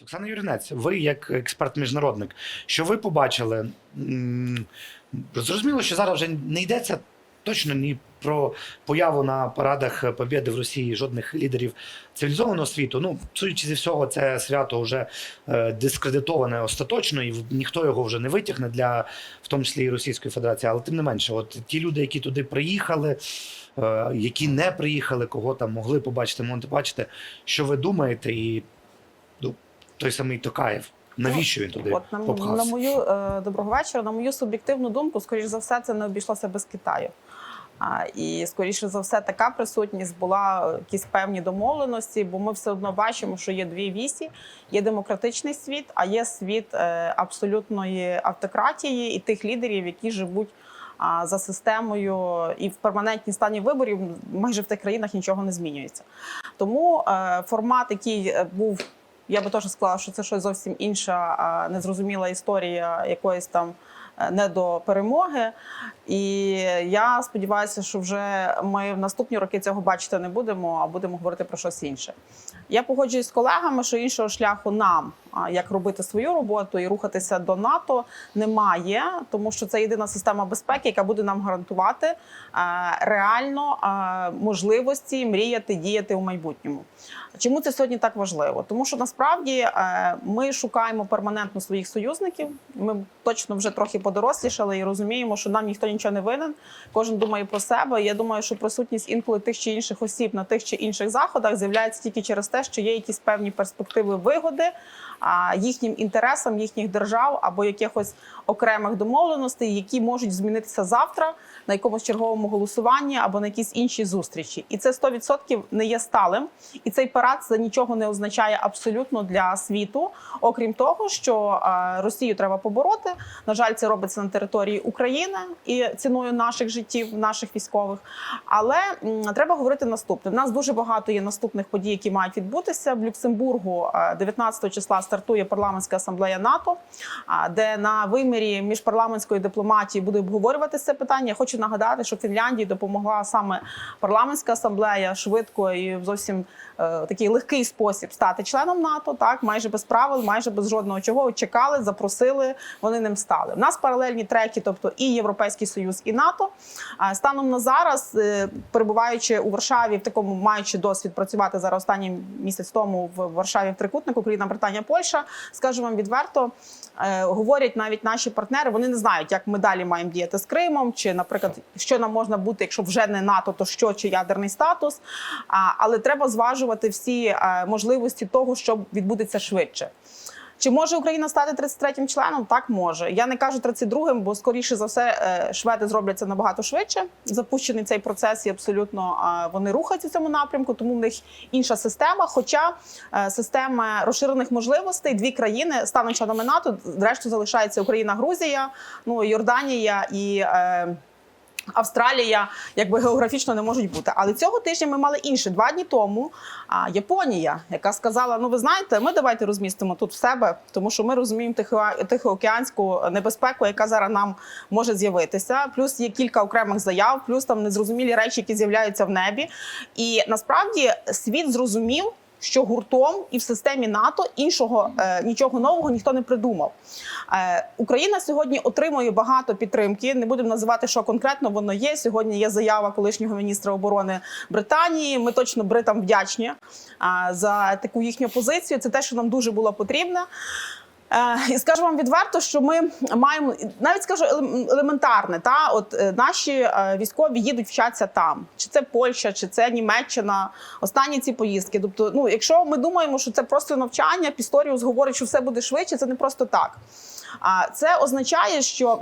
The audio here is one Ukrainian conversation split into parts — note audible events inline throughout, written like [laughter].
Оксана Юринець, ви як експерт-міжнародник, що ви побачили? Зрозуміло, що зараз вже не йдеться точно ні про появу на парадах Побєди в Росії жодних лідерів цивілізованого світу. Ну, судячи зі всього, це свято вже е, дискредитоване остаточно, і ніхто його вже не витягне для, в тому числі і Російської Федерації. Але тим не менше, от ті люди, які туди приїхали, е, які не приїхали, кого там могли побачити, могли бачити, що ви думаєте, і той самий Токаєв. Навіщо він туди От на, попхався? на мою е, доброго вечора. На мою суб'єктивну думку, скоріш за все, це не обійшлося без Китаю. А, і скоріше за все, така присутність була е, якісь певні домовленості, бо ми все одно бачимо, що є дві вісі: є демократичний світ, а є світ е, абсолютної автократії і тих лідерів, які живуть. а, За системою і в перманентній стані виборів майже в тих країнах нічого не змінюється. Тому е, формат, який був я би теж сказала, що це щось зовсім інша, незрозуміла історія якоїсь там е, не до перемоги. І я сподіваюся, що вже ми в наступні роки цього бачити не будемо, а будемо говорити про щось інше. Я погоджуюсь з колегами, що іншого шляху нам, як робити свою роботу і рухатися до НАТО, немає, тому що це єдина система безпеки, яка буде нам гарантувати е, реально е, можливості мріяти, діяти у майбутньому. Чому це сьогодні так важливо? Тому що насправді е, ми шукаємо перманентно своїх союзників. Ми точно вже трохи подорослішали і розуміємо, що нам ніхто нічого не винен. Кожен думає про себе. Я думаю, що присутність інколи тих чи інших осіб на тих чи інших заходах з'являється тільки через те, що є якісь певні перспективи вигоди їхнім інтересам їхніх держав або якихось окремих домовленостей, які можуть змінитися завтра на якомусь черговому голосуванні або на якісь інші зустрічі. І це 100% не є сталим. І цей парад це нічого не означає абсолютно для світу, окрім того, що Росію треба побороти. На жаль, це робиться на території України і ціною наших життів, наших військових. Але треба говорити наступне. У нас дуже багато є наступних подій, які мають відбутися в Люксембургу. е, 19 числа стартує парламентська асамблея НАТО, де на вимірі міжпарламентської дипломатії буде обговорюватися це питання. Я хочу нагадати, що Фінляндії допомогла саме парламентська асамблея швидко і зовсім е, такий легкий спосіб стати членом НАТО. Так, майже без правил, майже без жодного чого. Чекали, запросили, вони ним стали. У нас паралельні треки, тобто і Європейський Союз, і НАТО. Станом на зараз, е, перебуваючи у Варшаві, в такому маючи досвід працювати зараз останній місяць тому в Варшаві в трикутнику Україна, Британія, Польща, скажу вам відверто, е, говорять навіть наші партнери, вони не знають, як ми далі маємо діяти з Кримом, чи, наприклад, що нам можна бути, якщо вже не НАТО, то що чи ядерний статус. Але треба зважувати всі е, можливості того, що відбудеться швидше. Чи може Україна стати 33-м членом? Так може. Я не кажу 32-м, бо скоріше за все е, шведи зроблять це набагато швидше. Запущений цей процес і абсолютно е, вони рухаються в цьому напрямку, тому в них інша система. Хоча е, система розширених можливостей, дві країни стануть членами НАТО. Зрештою залишається Україна, Грузія, ну Йорданія і. Австралія якби географічно не можуть бути. Але цього тижня ми мали інше. Два дні тому а, Японія, яка сказала: ну ви знаєте, ми давайте розмістимо тут в себе, тому що ми розуміємо тихо- тихоокеанську небезпеку, яка зараз нам може з'явитися. Плюс є кілька окремих заяв, плюс там незрозумілі речі, які з'являються в небі. І насправді світ зрозумів. Що гуртом і в системі НАТО іншого е, нічого нового ніхто не придумав. Е, Україна сьогодні отримує багато підтримки. Не будемо називати, що конкретно воно є. Сьогодні є заява колишнього міністра оборони Британії. Ми точно бритам вдячні е, за таку їхню позицію. Це те, що нам дуже було потрібно. Е, І скажу вам відверто, що ми маємо навіть скажу елементарне. Та от е, наші е, військові їдуть вчатися там, чи це Польща, чи це Німеччина. Останні ці поїздки. Тобто, ну якщо ми думаємо, що це просто навчання, Пісторіус говорить, що все буде швидше, це не просто так. А це означає, що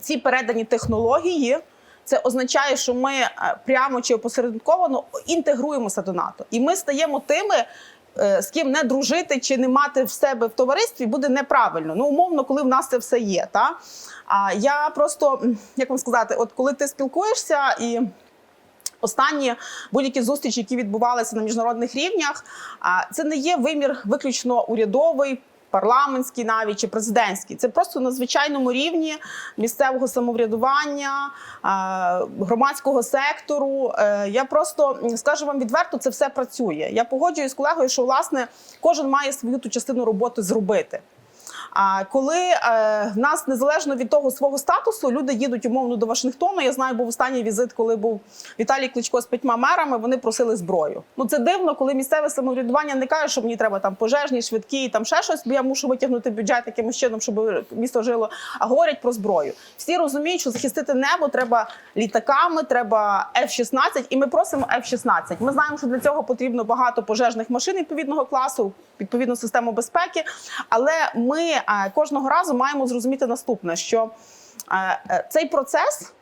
ці передані технології. Це означає, що ми прямо чи опосередковано інтегруємося до НАТО, і ми стаємо тими, з ким не дружити чи не мати в себе в товаристві буде неправильно. Ну, умовно, коли в нас це все є. Та? А я просто як вам сказати, от коли ти спілкуєшся і. Останні будь-які зустрічі, які відбувалися на міжнародних рівнях, це не є вимір виключно урядовий. Парламентський навіть чи президентський. Це просто на звичайному рівні місцевого самоврядування, громадського сектору. Е, Я просто скажу вам відверто, це все працює. Я погоджуюсь з колегою, що власне кожен має свою ту частину роботи зробити. А коли е, в нас незалежно від того свого статусу люди їдуть умовно до Вашингтону. Я знаю, був останній візит, коли був Віталій Кличко з п'ятьма мерами. Вони просили зброю. Ну це дивно, коли місцеве самоврядування не каже, що мені треба там пожежні, швидкі, там ще щось, бо я мушу витягнути бюджет якимось чином, щоб місто жило. А говорять про зброю. Всі розуміють, що захистити небо треба літаками, треба F-16, і ми просимо F-16. Ми знаємо, що для цього потрібно багато пожежних машин відповідного класу, відповідну систему безпеки. Але ми кожного разу маємо зрозуміти наступне: що е, е, цей процес.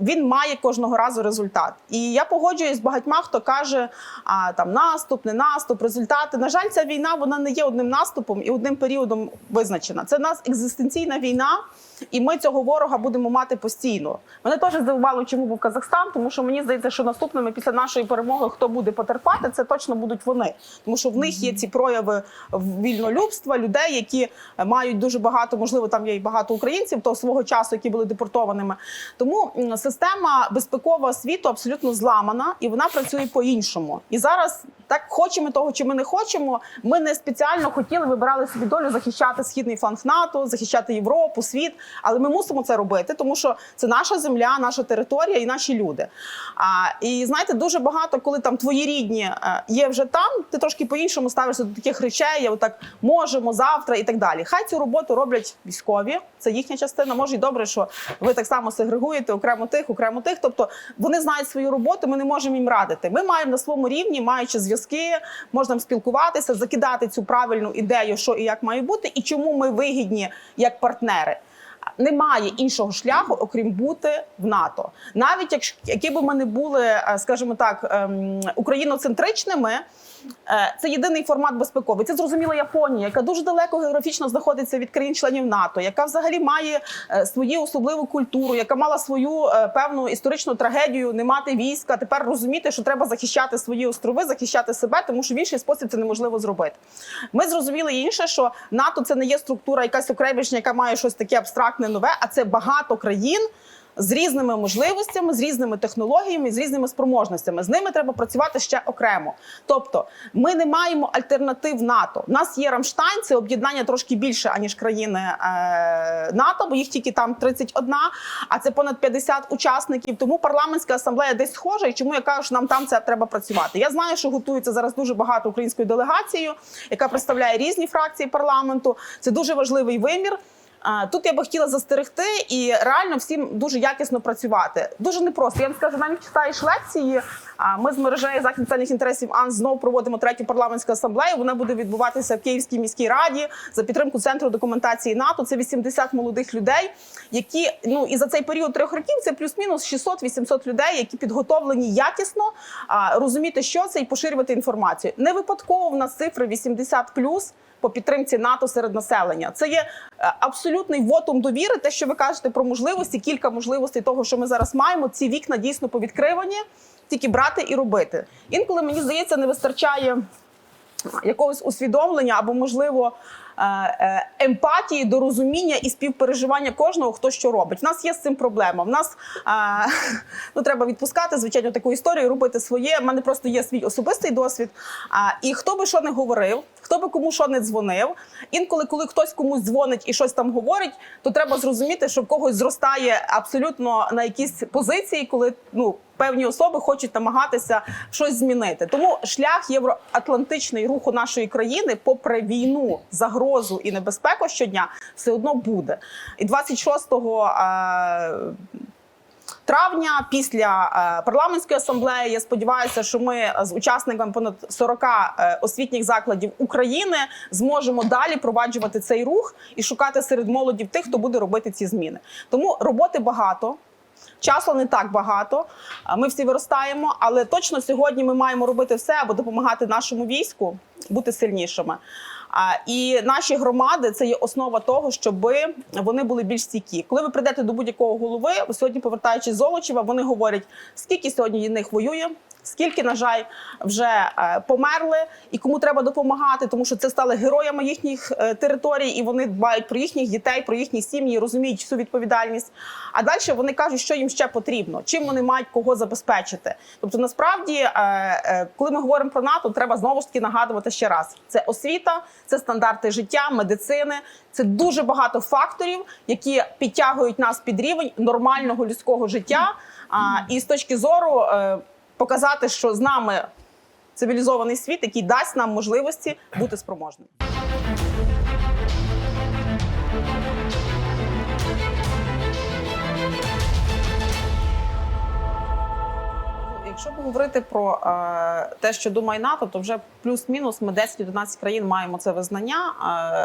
Він має кожного разу результат, і я погоджуюсь з багатьма, хто каже, а там наступ, не наступ, результати. На жаль, ця війна вона не є одним наступом і одним періодом визначена. Це нас екзистенційна війна, і ми цього ворога будемо мати постійно. Мене теж здивувало, чому був Казахстан, тому що мені здається, що наступними після нашої перемоги, хто буде потерпати, це точно будуть вони, тому що в них є ці прояви вільнолюбства, людей, які мають дуже багато, можливо, там є і багато українців того свого часу, які були депортованими. Тому система безпекова світу абсолютно зламана і вона працює по-іншому. І зараз так хочемо того, чи ми не хочемо. Ми не спеціально хотіли, вибирали собі долю захищати східний фланг НАТО, захищати Європу, світ. Але ми мусимо це робити, тому що це наша земля, наша територія і наші люди. А і знаєте, дуже багато, коли там твої рідні е, є вже там, ти трошки по-іншому ставишся до таких речей. Я отак можемо завтра і так далі. Хай цю роботу роблять військові. Це їхня частина. Може і добре, що ви так само сегрегуєте окремо тих, окремо тих. Тобто вони знають свою роботу. Ми не можемо їм радити. Ми маємо на своєму рівні, маючи зв'язки, можна спілкуватися, закидати цю правильну ідею, що і як має бути, і чому ми вигідні як партнери. Немає іншого шляху, окрім бути в НАТО. Навіть якщо які б ми не були, е, скажімо так, ем, україноцентричними. Е, Це єдиний формат безпековий. Це зрозуміло Японія, яка дуже далеко географічно знаходиться від країн-членів НАТО, яка взагалі має е, свою особливу культуру, яка мала свою е, певну історичну трагедію, не мати війська. Тепер розуміти, що треба захищати свої острови, захищати себе, тому що в інший спосіб це неможливо зробити. Ми зрозуміли інше, що НАТО це не є структура, якась окремішня, яка має щось таке абстрактне нове, а це багато країн. З різними можливостями, з різними технологіями, з різними спроможностями. З ними треба працювати ще окремо. Тобто, ми не маємо альтернатив НАТО. У нас є Рамштайн, це об'єднання трошки більше аніж країни е, НАТО, бо їх тільки там 31, а це понад 50 учасників. Тому парламентська асамблея десь схожа. І чому я кажу, що нам там це треба працювати? Я знаю, що готується зараз дуже багато українською делегацією, яка представляє різні фракції парламенту. Це дуже важливий вимір. Тут я би хотіла застерегти і реально всім дуже якісно працювати. Дуже непросто. Я вам скажу, навіть читаєш лекції. Ми з мережею захід національних інтересів АНС знову проводимо третю парламентську асамблею. Вона буде відбуватися в Київській міській раді за підтримку центру документації НАТО. Це 80 молодих людей, які ну і за цей період трьох років це плюс-мінус 600-800 людей, які підготовлені якісно розуміти, що це і поширювати інформацію. Не випадково в нас цифри 80+, по підтримці НАТО серед населення. Це є е, абсолютний вотум довіри. Те, що ви кажете про можливості, кілька можливостей того, що ми зараз маємо. Ці вікна дійсно повідкривані, тільки брати і робити. Інколи мені здається, не вистачає якогось усвідомлення або, можливо, емпатії до розуміння і співпереживання кожного, хто що робить. В нас є з цим проблема. В нас е, [laughs] ну, треба відпускати, звичайно, таку історію, робити своє. У мене просто є свій особистий досвід. І хто би що не говорив, хто би кому що не дзвонив. Інколи, коли хтось комусь дзвонить і щось там говорить, то треба зрозуміти, що в когось зростає абсолютно на якісь позиції, коли ну. Певні особи хочуть намагатися щось змінити. Тому шлях євроатлантичний руху нашої країни, попри війну, загрозу і небезпеку щодня, все одно буде. І 26 е, травня, після е, парламентської асамблеї, я сподіваюся, що ми з учасниками понад 40 е, освітніх закладів України зможемо далі проваджувати цей рух і шукати серед молоді тих, хто буде робити ці зміни. Тому роботи багато. Часу не так багато. Ми всі виростаємо, але точно сьогодні ми маємо робити все, аби допомагати нашому війську бути сильнішими. І наші громади це є основа того, щоб вони були більш стійкі. Коли ви прийдете до будь-якого голови, сьогодні повертаючись з Золочева, вони говорять, скільки сьогодні них воює, Скільки, на жаль, вже е, померли і кому треба допомагати, тому що це стали героями їхніх е, територій, і вони дбають про їхніх дітей, про їхні сім'ї, розуміють всю відповідальність. А далі вони кажуть, що їм ще потрібно, чим вони мають кого забезпечити. Тобто, насправді, е, коли ми говоримо про НАТО, треба знову ж таки нагадувати ще раз: це освіта, це стандарти життя, медицини. Це дуже багато факторів, які підтягують нас під рівень нормального людського життя. А, і з точки зору показати, що з нами цивілізований світ, який дасть нам можливості бути спроможним. Якщо говорити про е, те, що думає НАТО, то вже плюс-мінус ми 10-11 країн маємо це визнання.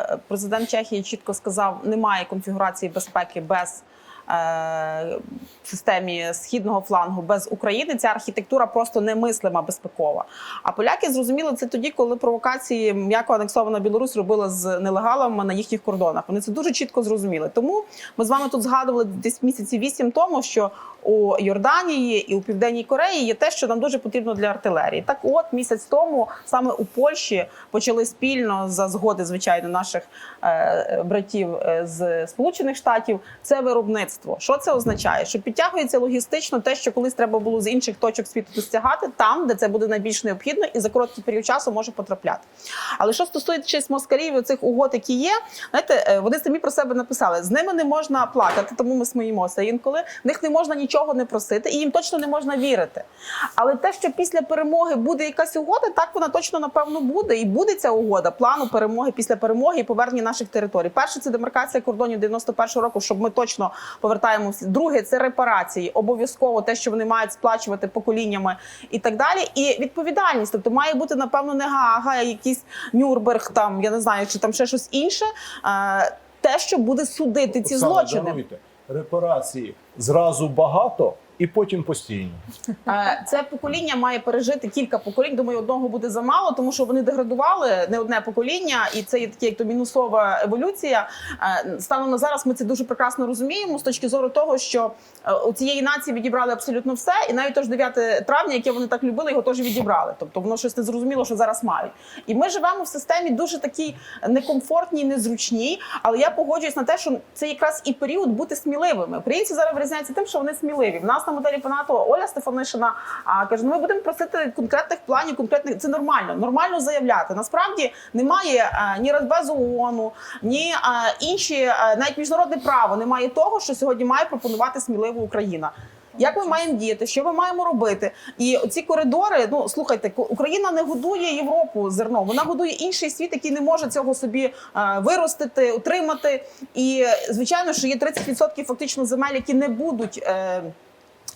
Е, президент Чехії чітко сказав, немає конфігурації безпеки без. Е, В системі східного флангу без України ця архітектура просто немислима безпекова. А поляки зрозуміли це тоді, коли провокації м'яко анексована Білорусь робила з нелегалами на їхніх кордонах. Вони це дуже чітко зрозуміли. Тому ми з вами тут згадували десь місяці вісім тому, що у Йорданії і у Південній Кореї є те, що нам дуже потрібно для артилерії. Так, от місяць тому саме у Польщі почали спільно за згоди, звичайно, наших е, братів е, з Сполучених Штатів це виробництво. Що це означає? Що підтягується логістично те, що колись треба було з інших точок світу достягати, там, де це буде найбільш необхідно, і за короткий період часу може потрапляти. Але що стосується москалів, цих угод, які є, знаєте, е, вони самі про себе написали: з ними не можна плакати, тому ми сміємося. Інколи в них не можна нічого не просити, і їм точно не можна вірити. Але те, що після перемоги буде якась угода, так вона точно напевно буде. І буде ця угода плану перемоги після перемоги і повернення наших територій. Перше це демаркація кордонів 91-го року, щоб ми точно повертаємо. Друге це репарації, обов'язково те, що вони мають сплачувати поколіннями і так далі. І відповідальність, тобто має бути напевно не гага, а якийсь Нюрнберг, там я не знаю, чи там ще щось інше. е, Те, що буде судити ці Оксана, злочини. даруйте. Репарації зразу багато і потім постійно. Це покоління має пережити кілька поколінь. Думаю, одного буде замало, тому що вони деградували не одне покоління, і це є таке, як то мінусова еволюція. Станом на зараз ми це дуже прекрасно розуміємо з точки зору того, що е, у цієї нації відібрали абсолютно все, і навіть тож 9 травня, яке вони так любили, його теж відібрали. Тобто воно щось не зрозуміло, що зараз мають. І ми живемо в системі дуже такій некомфортній, незручній. Але я погоджуюсь на те, що це якраз і період бути сміливими. Українці зараз вирізняються тим, що вони сміливі. В нас на моделі по Оля Стефанишина каже: ну ми будемо просити конкретних планів, конкретних це нормально, нормально заявляти. Насправді немає ні Радбезу ООНу, ні інші, навіть міжнародне право немає того, що сьогодні має пропонувати смілива Україна. Як ми маємо діяти? Що ми маємо робити? І ці коридори, ну слухайте, Україна не годує Європу зерном, вона годує інший світ, який не може цього собі е, виростити, утримати. І звичайно, що є 30% фактично земель, які не будуть. Е,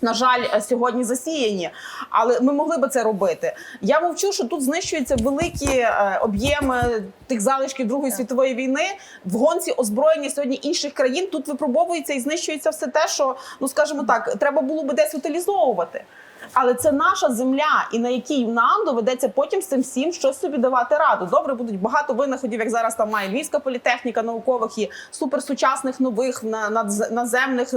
на жаль, е, сьогодні засіяні, але ми могли би це робити. Я мовчу, що тут знищуються великі е, об'єми тих залишків Другої світової війни в гонці озброєння сьогодні інших країн. Тут випробовується і знищується все те, що ну скажімо так, треба було би десь утилізовувати. Але це наша земля, і на якій нам доведеться потім з цим всім щось собі давати раду. Добре, будуть багато винаходів, як зараз там має Львівська політехніка наукових і суперсучасних нових наземних,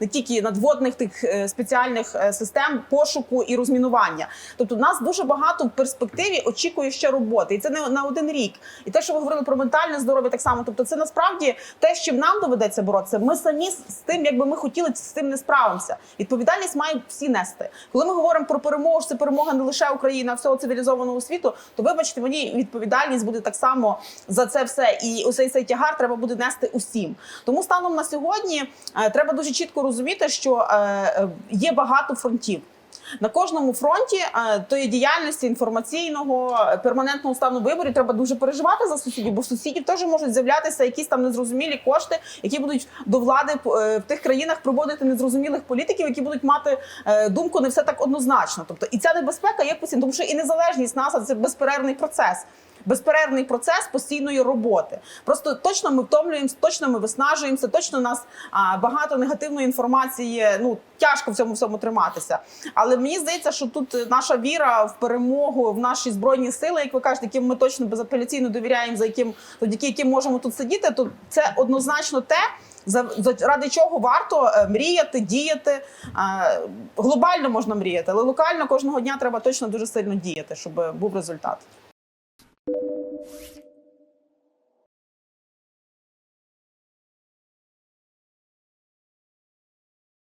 не тільки надводних тих е, спеціальних е, систем пошуку і розмінування. Тобто, нас дуже багато в перспективі очікує ще роботи, і це не на один рік. І те, що ви говорили про ментальне здоров'я, так само. Тобто, це насправді те, з чим нам доведеться боротися. Ми самі з тим, якби ми хотіли, з цим не справимося. Відповідальність мають всі нести. Коли ми говоримо про перемогу, це перемога не лише України, а всього цивілізованого світу, то вибачте, мені відповідальність буде так само за це все. І усей цей тягар треба буде нести усім. Тому станом на сьогодні е, треба дуже чітко розуміти, що е, е, є багато фронтів. На кожному фронті е, тої діяльності інформаційного е, перманентного стану виборів треба дуже переживати за сусідів, бо сусідів теж можуть з'являтися якісь там незрозумілі кошти, які будуть до влади е, в тих країнах проводити незрозумілих політиків, які будуть мати думку не все так однозначно. Тобто і ця небезпека є постійно, тому що і незалежність нас це безперервний процес. Безперервний процес постійної роботи. Просто точно ми втомлюємося, точно ми виснажуємося, точно нас а, багато негативної інформації. Ну тяжко в цьому всьому триматися. Але мені здається, що тут наша віра в перемогу, в наші збройні сили, як ви кажете, яким ми точно безапеляційно довіряємо, за яким завдяки яким можемо тут сидіти, то це однозначно те. За, за- чого варто е, мріяти, діяти. Е, глобально можна мріяти, але локально кожного дня треба точно дуже сильно діяти, щоб був результат. you